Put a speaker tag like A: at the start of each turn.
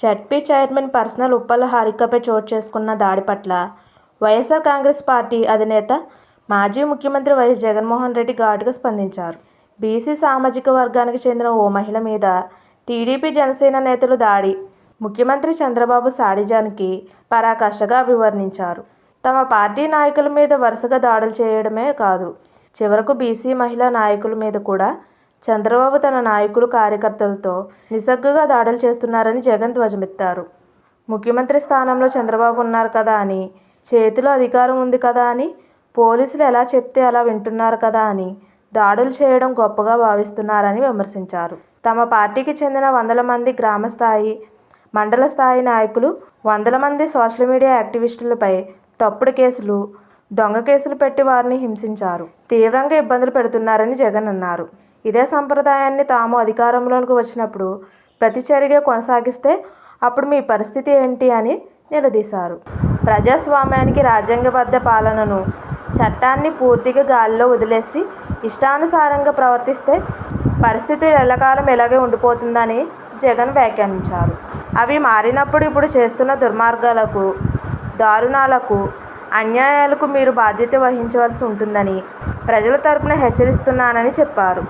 A: ZP chairman personal Uppala హారికపై చోటు చేసుకున్న దాడి పట్ల వైఎస్ఆర్ కాంగ్రెస్ పార్టీ అధినేత మాజీ ముఖ్యమంత్రి వైఎస్ జగన్మోహన్ రెడ్డి ఘాటుగా స్పందించారు. బీసీ సామాజిక వర్గానికి చెందిన ఓ మహిళ మీద టీడీపీ జనసేన నేతలు దాడి ముఖ్యమంత్రి చంద్రబాబు సాడిజానికి పరాకాష్ఠగా అభివర్ణించారు తమ పార్టీ నాయకుల మీద వరుసగా దాడులు చేయడమే కాదు చివరకు బీసీ మహిళా నాయకుల మీద కూడా చంద్రబాబు తన నాయకులు కార్యకర్తలతో నిస్సగ్గుగా దాడులు చేస్తున్నారని జగన్ ధ్వజమెత్తారు. ముఖ్యమంత్రి స్థానంలో చంద్రబాబు ఉన్నారు కదా అని చేతిలో అధికారం ఉంది కదా అని పోలీసులు ఎలా చెప్తే అలా వింటున్నారు కదా అని దాడులు చేయడం గొప్పగా భావిస్తున్నారని విమర్శించారు. తమ పార్టీకి చెందిన వందల మంది గ్రామ స్థాయి మండల స్థాయి నాయకులు వందల మంది సోషల్ మీడియా యాక్టివిస్టులపై తప్పుడు కేసులు దొంగ కేసులు పెట్టి వారిని హింసించారు. తీవ్రంగా ఇబ్బందులు పెడుతున్నారని జగన్ అన్నారు. ఇదే సంప్రదాయాన్ని తాము అధికారంలోకి వచ్చినప్పుడు ప్రతిచర్యగా కొనసాగిస్తే అప్పుడు మీ పరిస్థితి ఏంటి అని నిలదీశారు. ప్రజాస్వామ్యానికి రాజ్యాంగబద్ధ పాలనను చట్టాన్ని పూర్తిగా గాలిలో వదిలేసి ఇష్టానుసారంగా ప్రవర్తిస్తే పరిస్థితి ఎల్లకాలం ఇలాగే ఉండిపోతుందని జగన్ వ్యాఖ్యానించారు. అవి మారినప్పుడు ఇప్పుడు చేస్తున్న దుర్మార్గాలకు దారుణాలకు అన్యాయాలకు మీరు బాధ్యత వహించవలసి ఉంటుందని ప్రజల తరపున హెచ్చరిస్తున్నానని చెప్పారు.